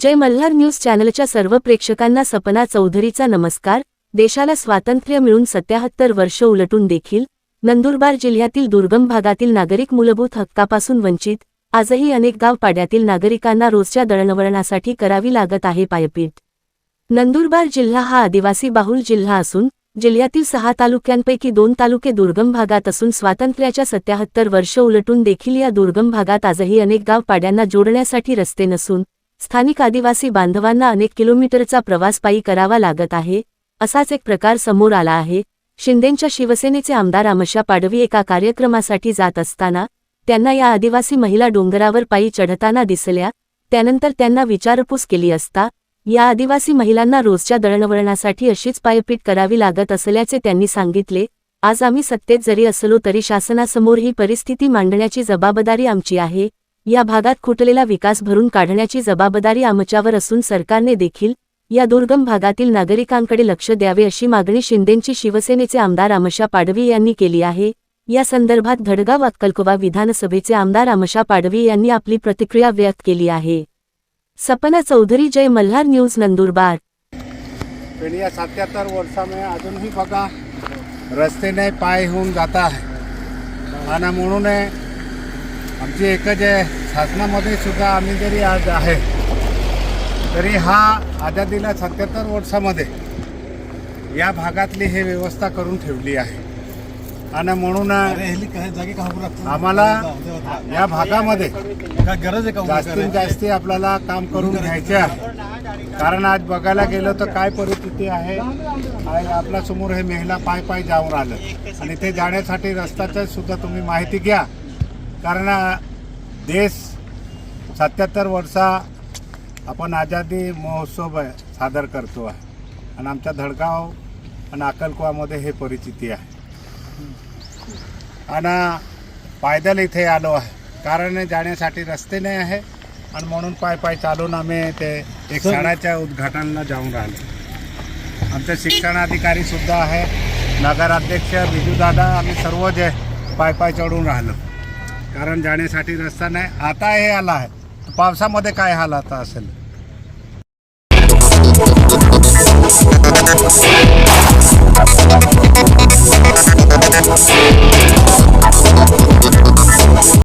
जय Malhar news चॅनलच्या सर्व प्रेक्षकांना सपना चौधरीचा नमस्कार. देशाला स्वातंत्र्य मिळून सत्याहत्तर वर्ष उलटून देखील नंदुरबार जिल्ह्यातील दुर्गम भागातील नागरिक मूलभूत हक्कापासून वंचित आजही अनेक गाव पाड्यातील नागरिकांना रोजच्या दळणवळणासाठी करावी लागत आहे पायपीट. नंदुरबार जिल्हा हा आदिवासी बाहुल जिल्हा असून जिल्ह्यातील सहा तालुक्यांपैकी दोन तालुके दुर्गम भागात असून स्वातंत्र्याच्या सत्याहत्तर वर्ष उलटून देखील या दुर्गम भागात आजही अनेक गाव पाड्यांना जोडण्यासाठी रस्ते नसून स्थानिक आदिवासी बांधवांना अनेक किलोमीटरचा प्रवास पायी करावा लागत आहे असाच एक प्रकार समोर आला आहे. शिंदेंच्या शिवसेनेचे आमदार आमशा पाडवी एका कार्यक्रमासाठी जात असताना त्यांना या आदिवासी महिला डोंगरावर पायी चढताना दिसल्या त्यानंतर त्यांना विचारपूस केली असता या आदिवासी महिलांना रोजच्या दळणवळणासाठी अशीच पायपीट करावी लागत असल्याचे त्यांनी सांगितले आज आम्ही सत्तेत जरी असलो तरी शासनासमोर ही परिस्थिती मांडण्याची जबाबदारी आमची आहे या भागात खुटलेला विकास भरून काढण्याची जबाबदारी आमच्यावर असून सरकारने देखील या दुर्गम भागातील नागरिकांकडे लक्ष द्यावे अशी मागणी शिंदेंची शिवसेनेचे आमदार आमशा पाडवी यांनी केली आहे. या संदर्भात धडगाव अक्कलकोवा विधानसभेचे आमदार आमशा पाडवी यांनी आपली प्रतिक्रिया व्यक्त केली आहे. सपना चौधरी जय मल्हार न्यूज नंदुरबार. या सत्याहत्तर वर्षामध्ये अजूनही बघा रस्ते नाही पाय होऊन जात आहे. आणि म्हणून आमची एकच आहे. शासनामध्ये सुद्धा आम्ही जरी आज आहे तरी हा आझादीला सत्याहत्तर वर्षामध्ये या भागातली हे व्यवस्था करून ठेवली आहे. आणि म्हणून आम्हाला या भागामध्ये गरज आहे जास्तीत? जास्ती आपल्याला काम करून घ्यायचे आहे. कारण आज बघायला गेलं तर काय परिस्थिती आहे? आज आपल्यासमोर हे महिला पाय पाय जाऊन आलं. आणि ते जाण्यासाठी रस्त्याचं सुद्धा तुम्ही माहिती घ्या. कारण देश सत्याहत्तर वर्षा आपण आझादी महोत्सव सादर करतो आहे. आणि आमच्या धडगाव आणि अक्कलकुवामध्ये हे परिस्थिती आहे. आणि पायदल इथे आलो आहे. कारण जाण्यासाठी रस्ते नाही आहे. आणि म्हणून पाय पाय चालून आम्ही ते एक शाळाच्या उद्घाटनाला जाऊन राहिलो. आमचे शिक्षणाधिकारी सुद्धा आहे. नगराध्यक्ष बिजूदादा आम्ही सर्व जे पाय पाय चढून राहिलो. कारण जाण्यासाठी रस्ता नाही. आता हे आला आहे. पावसामध्ये काय हाल आता असेल?